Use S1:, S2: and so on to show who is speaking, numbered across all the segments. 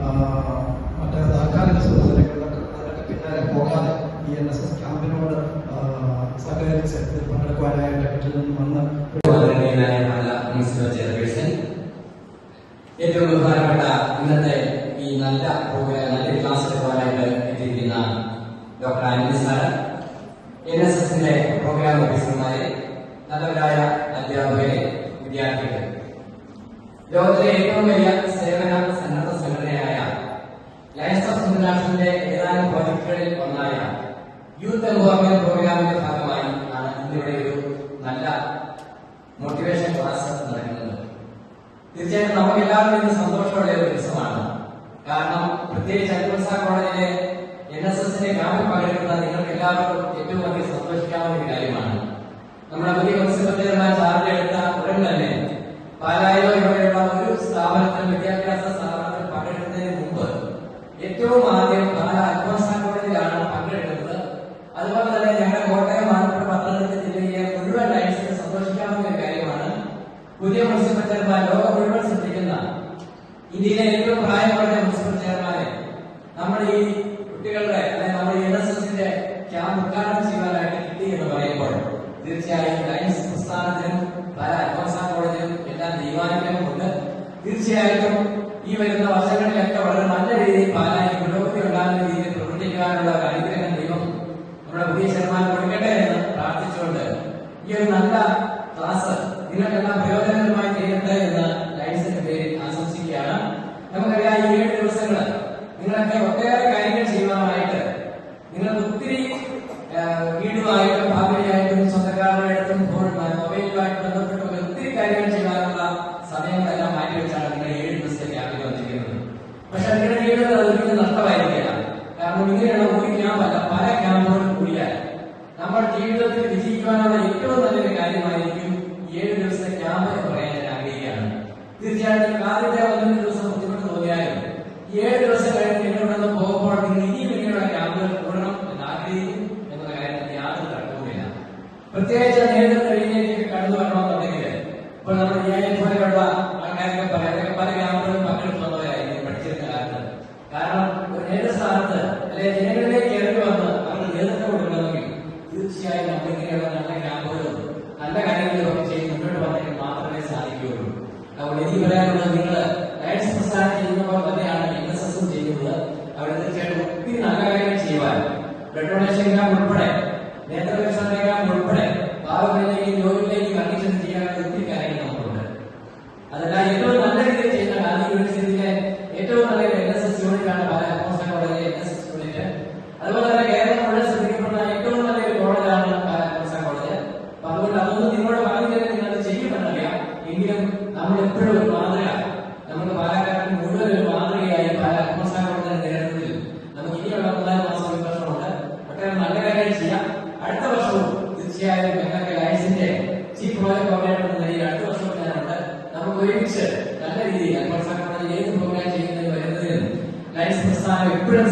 S1: ആ, മറ്റേ സുഹൃത്തുക്കളുടെ അതിനൊക്കെ പിന്നാലെ പോകാതെ ഈ എൻ എസ് എസ് ക്യാമ്പിനോട് സഹകരിച്ച് പങ്കെടുക്കുവാനായിട്ട് നിന്ന് വന്ന്
S2: ഏറ്റവും ഇന്നത്തെ ഈ നല്ല പ്രോഗ്രാം നല്ല ക്ലാസ് എടുക്കുവാനായിട്ട് എത്തിയിരിക്കുന്ന doctor Anandi sir N S എസിന്റെ പ്രോഗ്രാം ഓഫീസർമാരെ നല്ലവരായ അധ്യാപകരെ വിദ്യാർത്ഥികളെ. ലോകത്തിലെ ഏറ്റവും വലിയ സേവന സന്നദ്ധ സംഘടനയായ ലയൻസ് ഓഫ് ഇന്റർനാഷണലിന്റെ ഏതാനും പ്രോജക്ടുകളിൽ ഒന്നായ യൂത്ത് എംപവർമെന്റ് പ്രോഗ്രാമിന്റെ ഭാഗമായി ആണ് ഇന്നിവിടെ ഒരു നല്ല മോട്ടിവേഷൻ ക്ലാസ് നടക്കുന്നത്. തീർച്ചയായിട്ടും നമുക്ക് എല്ലാവരും ഇന്ന് സന്തോഷമുള്ള ഒരു ദിവസമാണ്. കാരണം പ്രത്യേകിച്ച് അൽഫോൻസ കോളേജിലെ എൻ എസ് എസിന്റെ ക്യാമ്പിൽ പങ്കെടുക്കുന്ന നിങ്ങൾക്ക് എല്ലാവർക്കും ഏറ്റവും അധികം സന്തോഷിക്കാവുന്ന ഒരു കാര്യമാണ്. നമ്മുടെ പുതിയ മുനിസിപ്പൽ ചെയർമാൻ ചാർജ് എടുത്ത ഉടൻ തന്നെ പാലായിലോ ഇവിടെയുള്ള ഒരു സ്ഥാപനത്തിൽ വിദ്യാഭ്യാസ സ്ഥാപനത്തിൽ പങ്കെടുക്കുന്നതിന് മുമ്പ് ഏറ്റവും ആദ്യം പാല അൽഫോൻസ കോളേജിലാണ് പങ്കെടുക്കുന്നത് അതുപോലെ തന്നെ ഞങ്ങളുടെ കോട്ടയം ആലപ്പുഴ പത്തനംതിട്ട ജില്ലയിലെ മുഴുവൻ ലൈൻസിന് സന്തോഷിക്കാവുന്ന ഒരു കാര്യമാണ് പുതിയ മുനിസിപ്പൽ ചെയർമാൻ ലോകം മുഴുവൻ ശ്രദ്ധിക്കുന്ന ഇന്ത്യയിലെ ഏറ്റവും പ്രായം കുറഞ്ഞ മുനിസിപ്പൽ ചെയർമാനെ നമ്മൾ ഈ കുട്ടികളുടെ അല്ലെങ്കിൽ നമ്മുടെ എൻ എസ് എസിന്റെ ക്യാമ്പ് ഉദ്ഘാടനം ചെയ്യാനായിട്ട് കിട്ടി എന്ന് പറയുമ്പോൾ തീർച്ചയായും ലയൻസ് പ്രസ്ഥാനത്തിനും പല അൽഫോൻസ കോളേജിനും എല്ലാം ദൈവാനുഗ്രഹമുണ്ട് തീർച്ചയായിട്ടും ഈ വരുന്ന വർഷങ്ങളിലൊക്കെ വളരെ നല്ല രീതിയിൽ പാലായി പുരോഗതി ഉണ്ടാകുന്ന രീതിയിൽ പ്രവർത്തിക്കാനുള്ള ഒരു അനുഗ്രഹം ദൈവം നമ്മുടെ പുതിയ ശതമാനം കൊടുക്കട്ടെ എന്ന് പ്രാർത്ഥിച്ചുകൊണ്ട് ഈ ഒരു നല്ല ക്ലാസ് നിങ്ങൾക്കെല്ലാം പ്രയോജനകരമായി തീരട്ടെ എന്ന് ലൈൻസിന്റെ പേരിൽ ആശംസിക്കുകയാണ് നമുക്കറിയാം ഈ ഏഴ് ദിവസങ്ങൾ നിങ്ങളൊക്കെ ഒട്ടേറെ കാര്യങ്ങൾ ചെയ്യുവാനായിട്ട് നിങ്ങൾക്ക് ഒത്തിരി ആ, വീടുമായിട്ടും ഭാവിയായിട്ടും സ്വന്തക്കാരുടെ അടുത്തും ഫോൺ മൊബൈലുമായിട്ട് ബന്ധപ്പെട്ടും ഒത്തിരി കാര്യങ്ങൾ ചെയ്യാനുള്ള സമയങ്ങളെല്ലാം മാറ്റിവെച്ചാണ് നിങ്ങൾ ഏഴ് ദിവസത്തെ ക്യാമ്പിൽ വന്നിരിക്കുന്നത് പക്ഷെ നിങ്ങളുടെ ജീവിതത്തിൽ അതൊരിക്കലും നഷ്ടമായിരിക്കില്ല കാരണം ഇങ്ങനെയുള്ള ഒരു ക്യാമ്പല്ല പല ക്യാമ്പുകളും കൂടിയാൽ നമ്മൾ ജീവിതത്തിൽ വിജയിക്കാനുള്ള ഏറ്റവും നല്ലൊരു കാര്യമായിരിക്കും ഏഴ് ദിവസത്തെ ക്യാമ്പ് എന്ന് പറയാൻ ഞാൻ ആഗ്രഹിക്കുകയാണ്. തീർച്ചയായിട്ടും ആദ്യത്തെ ഒന്നര ദിവസം ബുദ്ധിമുട്ട് തോന്നിയാലും ഏഴ് ദിവസം കഴിഞ്ഞ് നിന്ന് പോകുമ്പോൾ നിങ്ങൾ ഇനിയും ഇങ്ങനെയുള്ള ക്യാമ്പുകൾ കൂടണം എന്ന് ആഗ്രഹിക്കും എന്നുള്ള കാര്യത്തിൽ യാതൊരു തർക്കവുമില്ല. പ്രത്യേകിച്ച് നേതൃത്വ നിലയിലേക്ക് കടന്നു വരണമെന്നുണ്ടെങ്കിൽ ഇപ്പോൾ നമ്മുടെ ന്യായം പോലെയുള്ള ആൾക്കാരൊക്കെ പറയാം. പല ക്യാമ്പുകളും പങ്കെടുത്തു വന്നവരായിരിക്കും പഠിച്ചിരുന്ന കാലത്ത്. കാരണം ഒരു നേതൃസ്ഥാനത്ത് അല്ലെങ്കിൽ ജനങ്ങളിലേക്ക് തീർച്ചയായും നമ്മൾ ഇങ്ങനെയുള്ള നല്ല ക്യാമ്പുകളും നല്ല കാര്യങ്ങളും ഒക്കെ ചെയ്ത് മുന്നോട്ട് വന്നെങ്കിൽ മാത്രമേ സാധിക്കുകയുള്ളൂ. അപ്പോൾ എനിക്ക് പറയാനുള്ളത് നിങ്ങൾ ലയൻസ് പ്രസ്ഥാനം ചെയ്യുന്ന തന്നെയാണ് എൻ എസ് എസും ചെയ്യുന്നത്. അവിടെ തീർച്ചയായിട്ടും ഒത്തിരി നല്ല കാര്യങ്ങൾ ചെയ്യുവാൻ. ബ്ലഡ് ഡൊണേഷൻ ഈ പ്രോജക്ട് കോർഡിനേറ്റർ നിലയിൽ അടുത്ത വർഷം ഞാനുണ്ട് നമുക്ക് ഒരുമിച്ച് നല്ല രീതിയിൽ അൽപ്പം സംഘടനയിൽ ഏത് പ്രോഗ്രാം ചെയ്യുന്നതിന് വരുന്നതിന് ലൈൻസ് പ്രസ്ഥാനം എപ്പോഴും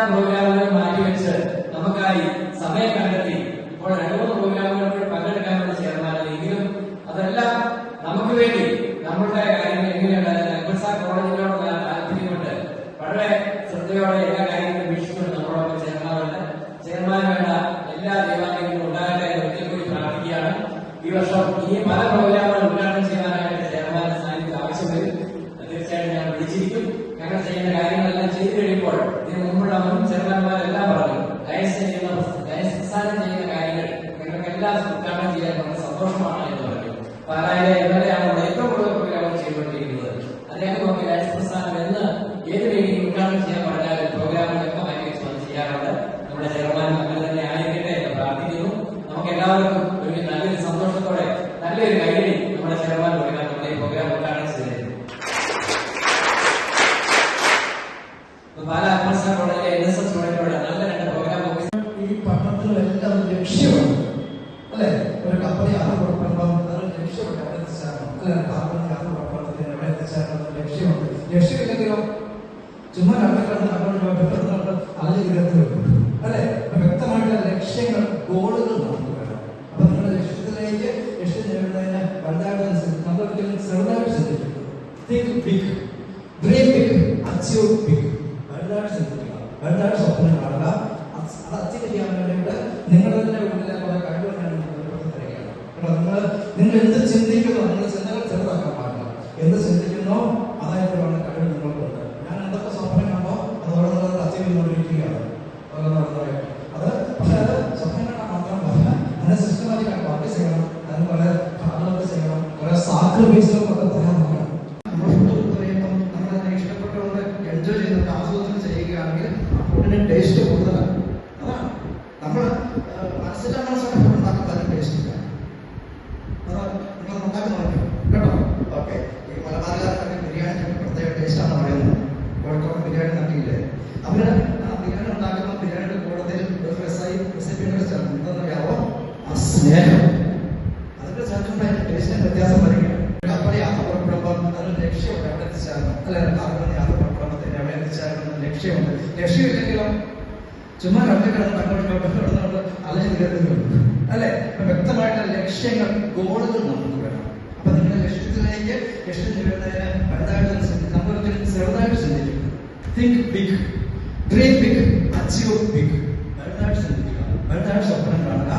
S2: എല്ലാ പ്രോഗ്രാമുകളും മാറ്റിവെച്ച് നമുക്കായി സമയം കണ്ടെത്തി ഇപ്പോൾ രണ്ടു മൂന്ന് പ്രോഗ്രാമുകൾ പങ്കെടുക്കാനുള്ള ചെയർമാനാണ് എങ്കിലും അതെല്ലാം നമുക്ക് വേണ്ടി നമ്മളുടെ കാര്യങ്ങൾ എങ്ങനെയാണ് അൽബർസ കോളേജിനോടുള്ള താല്പര്യം കൊണ്ട് വളരെ ശ്രദ്ധയോടെ എല്ലാ കാര്യങ്ങളും വീക്ഷിച്ചുകൊണ്ട് നമ്മളോടൊപ്പം ചെയർമാനുണ്ട് ചെയർമാൻ വേണ്ട എല്ലാ ദൈവാലയങ്ങളും ഉണ്ടാകട്ടെ എന്ന് ഒരിക്കൽ കൂടി പ്രാർത്ഥിക്കുകയാണ് ഈ വർഷം ഇനി പല പ്രോഗ്രാമുകൾ ഉദ്ഘാടനം ചെയ്യാനായിട്ട് ചെയർമാന്റെ സാന്നിധ്യം ആവശ്യം വരും തീർച്ചയായിട്ടും ഞാൻ വിളിച്ചിരിക്കും ഞങ്ങൾ ചെയ്യുന്ന കാര്യങ്ങളെല്ലാം ചെയ്തു കഴിയുമ്പോൾ ഇതിന് മുമ്പുള്ള മുൻ ചെയർമാൻമാരെല്ലാം പറഞ്ഞു ലയൻസ് ചെയ്യുന്ന ലയൻസ് പ്രസ്ഥാനം ചെയ്യുന്ന കാര്യങ്ങൾ ഞങ്ങൾക്ക് എല്ലാം ഉദ്ഘാടനം ചെയ്യാൻ വളരെ സന്തോഷമാണ് എന്ന് പറഞ്ഞു. പാലായിലെ എം എൽ എ ആണ് ഏറ്റവും കൂടുതൽ പ്രോഗ്രാമുകൾ അദ്ദേഹം നോക്കി ലയൻസ് പ്രസ്ഥാനം എന്ന് ഏത് വേദിയിൽ ഉദ്ഘാടനം ചെയ്യാൻ പറഞ്ഞാലും പ്രോഗ്രാമുകളൊക്കെ മാറ്റി വെച്ച് വന്ന് ചെയ്യാറുണ്ട് നമ്മുടെ ചെയർമാൻ അങ്ങനെ തന്നെ ആയിരിക്കട്ടെ എന്ന് പ്രാർത്ഥിക്കുന്നു നമുക്ക് എല്ലാവർക്കും ഒരു നല്ലൊരു സന്തോഷത്തോടെ നല്ലൊരു കൈയടി നമ്മുടെ ചെയർമാൻ കൊടുക്കാൻ നമ്മുടെ ഈ പ്രോഗ്രാം ഉദ്ഘാടനം ചെയ്തിരുന്നു പല അൽഫോൺസ കോളേജിലെ എൻ എസ് എസ് സ്റ്റുഡന്റുകളുടെ നല്ല രണ്ട് പ്രോഗ്രാം
S1: ഈ പഠനത്തിലെല്ലാം ഒരു ലക്ഷ്യമുണ്ട് അല്ലെ ഒരു കപ്പൽ യാത്ര പുറപ്പെടുമ്പോൾ അതൊരു ലക്ഷ്യമുണ്ട് എവിടെ അല്ലെ ലക്ഷ്യമില്ലെങ്കിലോ ചുമ്മാ രണ്ടിടത്ത് അങ്ങോട്ട് പെട്ടെന്ന് അലഞ്ഞു തീരത്തുള്ളൂ അല്ലെ? അപ്പൊ വ്യക്തമായിട്ടുള്ള ലക്ഷ്യങ്ങൾ ഗോളുകൾ നമുക്ക് വേണം. അപ്പൊ നിങ്ങളുടെ ലക്ഷ്യത്തിലേക്ക് ലക്ഷ്യം നേടുന്നതിന് വലുതായിട്ട് നമ്മൾ ഒരിക്കലും ചെറുതായിട്ട് ചിന്തിക്കും think big dream big achieve big വലുതായിട്ട് ചിന്തിക്കുക. വലുതായിട്ട് സ്വപ്നം കാണുക. അത് അച്ചീവ് ചെയ്യാൻ വേണ്ടിയിട്ട് നിങ്ങളുടെ തന്നെ ഉള്ളിലെ കുറെ കഴിവുകളാണ് നിങ്ങൾ നിങ്ങൾ എന്ത് ചെറുതാക്കാൻ പാടില്ല എന്ത് ചിന്തിക്കുന്നോ ലക്ഷ്യമില്ലെങ്കിലോ ചുമ്മാ കണ്ടു അങ്ങോട്ട് കിടന്നുകൊണ്ട് അലഞ്ഞു അല്ലെ? വ്യക്തമായിട്ട് ലക്ഷ്യങ്ങൾ ഗോളുകൾ നമുക്ക് വേണം. അപ്പൊ നിങ്ങളുടെ ലക്ഷ്യത്തിലേക്ക് ലക്ഷ്യം നേടുന്നതിന് വലുതായിട്ട് ചിന്തിക്കും ചെറുതായിട്ട് ചിന്തിക്കും think big dream big achieve big വലുതായിട്ട് ചിന്തിക്കുക. വലുതായിട്ട് സ്വപ്നം കാണുക.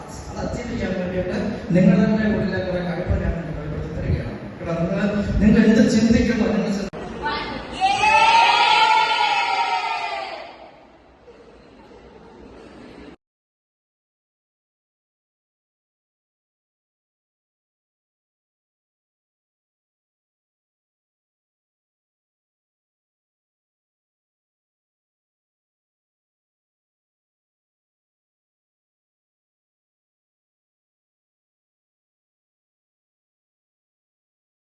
S1: അത് അച്ചീവ് ചെയ്യാൻ വേണ്ടിയിട്ട് നിങ്ങൾ തന്നെ ഉള്ളിലെ കുറെ കഴിവ് ഞാൻ വെളിപ്പെടുത്തി തരികയാണ്. നിങ്ങൾ എന്ത് ചിന്തിക്കുന്നു? നിങ്ങൾ